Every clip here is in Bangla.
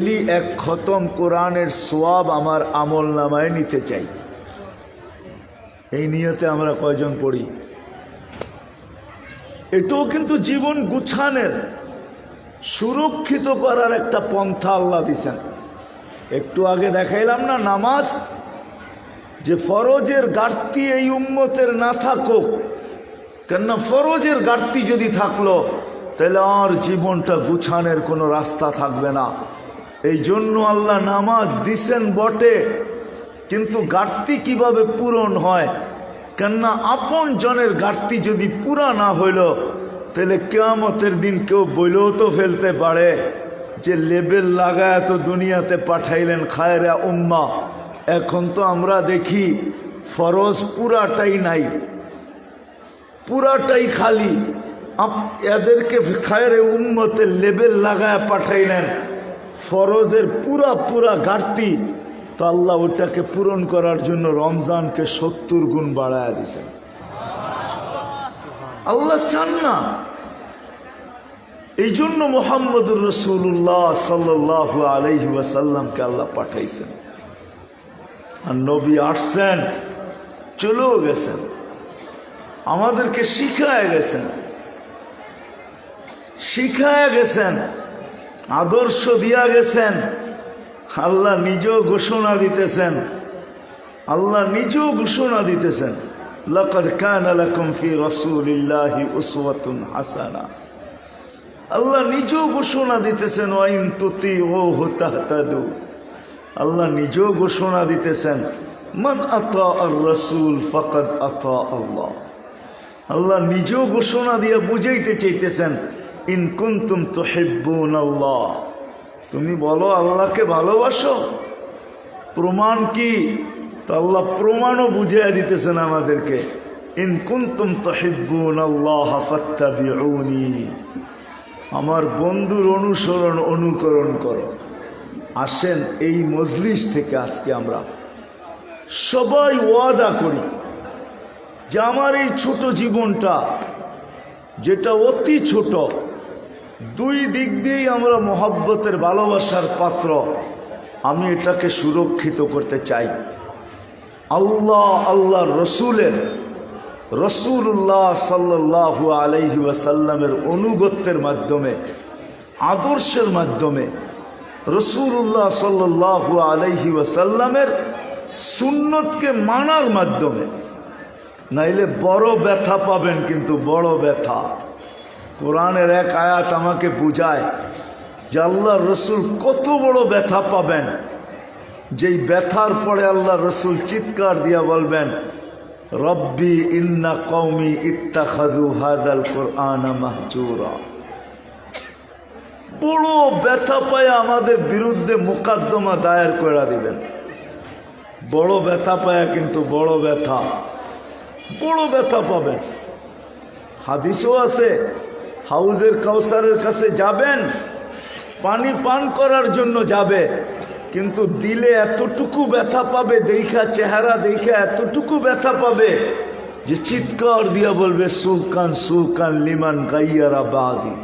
ডেইলি এক খতম কোরআনের সোয়াব আমার আমল নামায় নিতে চাই। এই নিয়তে আমরা কয়জন পড়ি? এটাও কিন্তু জীবন গুছানের, সুরক্ষিত করার একটা পন্থা আল্লাহ দিছেন। একটু আগে দেখাইলাম না নামাজ? যে ফরজের ঘাটতি এই উম্মতের না থাকুক, কেননা ফরজের ঘাটতি যদি থাকল, তাহলে আর জীবনটা গুছানের কোনো রাস্তা থাকবে না। এই জন্য আল্লাহ নামাজ দিছেন বটে। কিন্তু ঘাটতি কীভাবে পূরণ হয়? কেননা আপন জনের ঘাটতি যদি পুরা না হইল, তাহলে কেয়ামতের দিন কেউ বইলেও তো ফেলতে পারে। যে লেবেল লাগায় তো দুনিয়াতে পাঠাইলেন খায়রা উম্মা। এখন তো আমরা দেখি ফরজ পুরাটাই নাই, পুরাটাই খালি। এদেরকে খায়রে উম্মতে লেবেল লাগায় পাঠাইলেন। ফরজের পুরা পুরা ঘাটতি, তো আল্লাহ ওটাকে পূরণ করার জন্য রমজানকে সত্তর গুণ বাড়ায় দিছেন আল্লাহ চান না। এই জন্য মোহাম্মদুর রসুল্লাহ সাল্লাহ আলহি আল্লাহ পাঠাইছেন। আর নবী আসছেন, চলেও গেছেন। আমাদেরকে শিখায় গেছেন। শিখায় গেছেন। আদর্শ দিয়া গেছেন। আল্লাহ নিজেও ঘোষণা দিতেছেন। আল্লাহ নিজেও ঘোষণা দিতেছেন। লকদ কান লাকুম ফি রাসূলিল্লাহি উসওয়াতুন হাসানা। আল্লাহ নিজেও ঘোষণা দিতেছেন ওয়াইন তুতি ও তাহতাদু। আল্লাহ নিজেও ঘোষণা দিতেছেন, মান আতা আর রসুল ফকদ আতা আল্লাহ। আল্লাহ নিজেও ঘোষণা দিয়ে বুঝাইতে চাইতেছেন ইন কুন্তুম তো হেব্বুন আল্লাহ তুমি বলো আল্লাহকে ভালোবাসো? প্রমাণ কি? তো আল্লাহ প্রমাণও বুঝিয়ে দিতেছেন আমাদেরকে। ইন কুন্তুম তো হেব্বুন আল্লাহ ফাত্তাবিউনি। আমার বন্ধুর অনুসরণ, অনুকরণ করো। আসেন এই মজলিস থেকে আজকে আমরা সবাই ওয়াদা করি যে আমার এই ছোট জীবনটা, যেটা অতি ছোট দুই দিক দিয়েই আমরা মহাব্বতের ভালোবাসার পাত্র। আমি এটাকে সুরক্ষিত করতে চাই। আল্লাহ আল্লাহ রসুলের রসুল্লাহ সাল্লাহু আলহি ওয়াসাল্লামের অনুগত্যের মাধ্যমে, আদর্শের মাধ্যমে রসুল্লাহ সাল্লাহু আলহি ওয়াসাল্লামের সুন্নতকে মানার মাধ্যমে। নাইলে বড় ব্যথা পাবেন কিন্তু বড় ব্যথা। কোরআনের এক আয়াত আমাকে বুঝায় যে আল্লাহ রসুল কত বড় ব্যথা পাবেন। যেই ব্যথার পরে আল্লাহ রসুল চিৎকার দিয়া বলবেন, রব্বি ইন্না কৌমি ইত্তাখাদু হাদাল কোরআন মাহজুরা। বড় ব্যথা পায় আমাদের বিরুদ্ধে মোকদ্দমা দায়ের করে দিবেন। বড় ব্যথা পায়া কিন্তু বড় ব্যথা। বড় ব্যথা পাবেন। হাদিসও আছে হাউজের কাউসারের কাছে যাবেন, পানি পান করার জন্য যাবে, কিন্তু দিলে এতটুকু ব্যথা পাবে, দেখা চেহারা দেখা এতটুকু ব্যথা পাবে যে চিৎকার দিয়া বলবে, সুলকান সুলকান লিমান গাইয়ারা বাদি।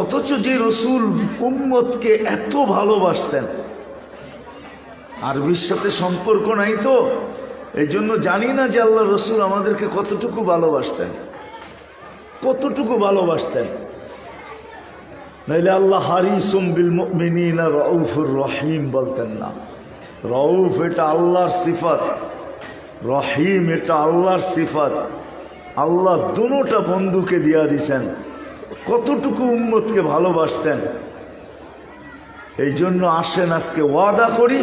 অথচ যে রসুল উম্মতকে এত ভালোবাসতেন, আরবির সাথে সম্পর্ক নাই তো এই জন্য জানি না যে আল্লাহ রসুল আমাদেরকে কতটুকু ভালোবাসতেন। কতটুকু ভালোবাসতেন? নইলে আল্লাহ হারিসুম বিল মিনা রউফুর রহিম বলতেন না। রউফ এটা আল্লাহর সিফত, রহিম এটা আল্লাহর সিফত। আল্লাহ দুটা বন্ধুকে দিয়া দিছেন। কতটুকু উম্মতকে ভালোবাসতেন? এই জন্য আসেন আজকে ওয়াদা করি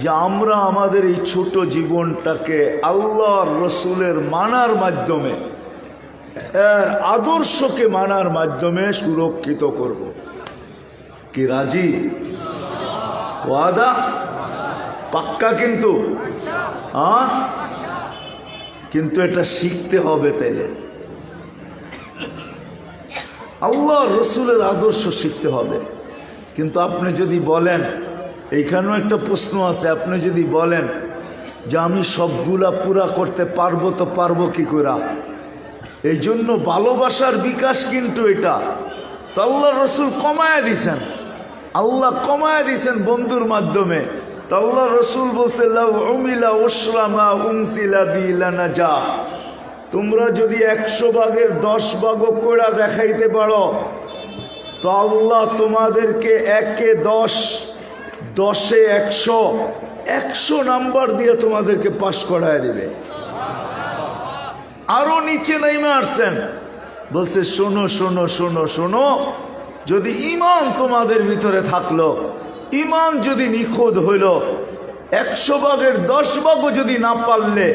যে আমরা আমাদের এই ছোট জীবনটাকে আল্লাহর রসুলের মানার মাধ্যমে আদর্শকে মানার মাধ্যমে সুরক্ষিত করব। কি রাজি? ওয়াদা? পাক্কা কিন্তু? কিন্তু এটা শিখতে হবে তাইলে। আল্লাহ রসুলের আদর্শ শিখতে হবে। কিন্তু আপনি যদি বলেন, এইখানেও একটা প্রশ্ন আছে, আপনি যদি বলেন যে আমি সবগুলা পুরা করতে পারব তো পারব কি করে এই জন্য ভালোবাসার বিকাশ কিন্তু এটা। তো আল্লাহ রসুল কমায়া দিছেন। আল্লাহ কমায়া দিছেন বন্ধুর মাধ্যমে। তো আল্লাহ রসুল বলছে যা তোমরা যদি একশো ভাগের দশ ভাগও কইরা দেখাইতে পারো, তো আল্লাহ তোমাদেরকে একে দশ, দশে একশো একশো নাম্বার দিয়ে তোমাদেরকে পাশ করায় দিবে। আরও নিচে নেমে আসছেন। বলছে, শোনো শোনো শোনো শোনো, যদি ইমান তোমাদের ভিতরে থাকল ইমান যদি নিখোঁজ হইল, একশো ভাগের দশ ভাগও যদি না পারলে,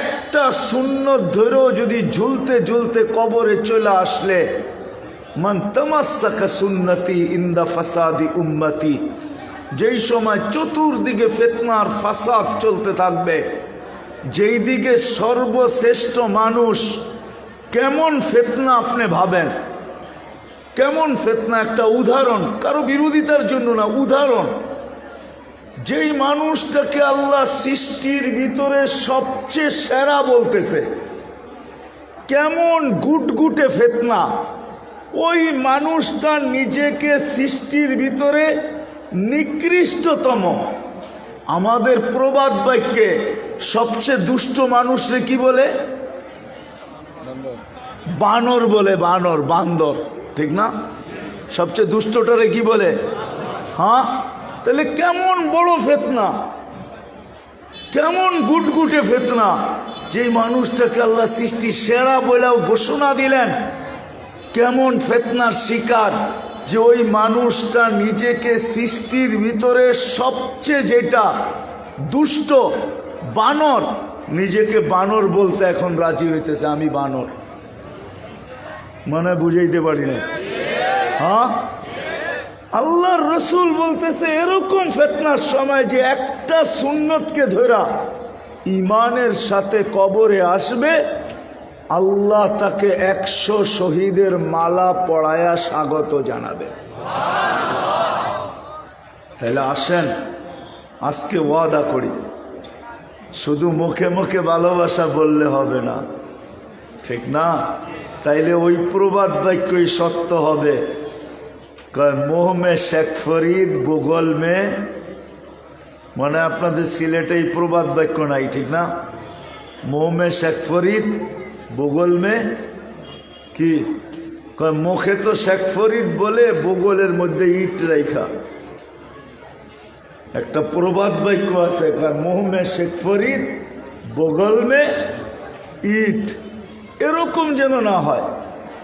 একটা শূন্য ধরেও যদি ঝুলতে ঝুলতে কবরে চলে আসলে, মান তামাসাকা সুন্নতি ইন্দা ফাসাদি উম্মতি। যেই সময় চতুর্দিকে ফেতনার ফাসাদ চলতে থাকবে যেই দিকে সর্বশ্রেষ্ঠ মানুষ, কেমন ফেতনা আপনি ভাবেন? কেমন ফেতনা? একটা উদাহরণ, কারও বিরোধিতার জন্য না, উদাহরণ। যেই মানুষটাকে আল্লাহ সৃষ্টির ভিতরে সবচেয়ে সেরা বলতেছে, কেমন গুটগুটে ফেতনা। ওই মানুষটা নিজেকে সৃষ্টির ভিতরে নিকৃষ্টতম। আমাদের প্রবাদ বাক্যে সবচেয়ে দুষ্ট মানুষরে কি বলে? বানর বলে, বানর, বান্দর, ঠিক না? সবচেয়ে দুষ্টটারে কি বলে? হ্যাঁ? তাহলে কেমন বড় ফেতনা? কেমন গুটগুটে ফেতনা? যে মানুষটাকে আল্লাহ সৃষ্টি সেরা বলেও ঘোষণা দিলেন, কেমন ফেতনার শিকার? যে ওই মানুষটা নিজেকে সৃষ্টির ভিতরে সবচেয়ে যেটা দুষ্ট বানর। নিজেকে বানর বলতে এখন রাজি হইতেছে আমি বানর। মানে বুঝাইতে পারি না হ্যাঁ? আল্লাহর রসুল বলতেছে এরকম ফেতনার সময় যে একটা সুন্নতকে ধরা ইমানের সাথে কবরে আসবে আল্লাহ তাকে একশো শহীদের মালা পড়ায়া স্বাগত জানাবে। তাহলে আসেন আজকে ওয়াদা করি। শুধু মুখে মুখে ভালোবাসা বললে হবে না। ঠিক না? তাইলে ওই প্রবাদ বাক্যই সত্য হবে। মোহ মে শেখ ফরিদ, ভূগোল মে মানে আপনাদের সিলেটে এই প্রবাদ বাক্য নাই, ঠিক না? মোহ মে শেখ ফরিদ, ভূগোল মে কি? মুখে তো শেখ ফরিদ বলে ভূগোলের মধ্যে ইট রেখা একটা প্রবাদ বাক্য আছে, কয় মোহ মে শেখ ফরিদ বগল মে ইট। এরকম যেন না হয়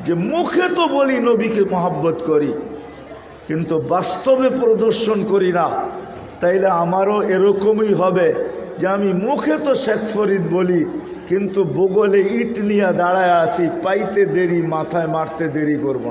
যে মুখে তো বলি, নবীকে মহাব্বত করি, কিন্তু বাস্তবে প্রদর্শন করি না। তাইলে আমারও এরকমই হবে যে আমি মুখে তো শেখ ফরিদ বলি, কিন্তু বগলে ইট নিয়ে দাঁড়ায় আসি পাইতে দেরি, মাথায় মারতে দেরি করব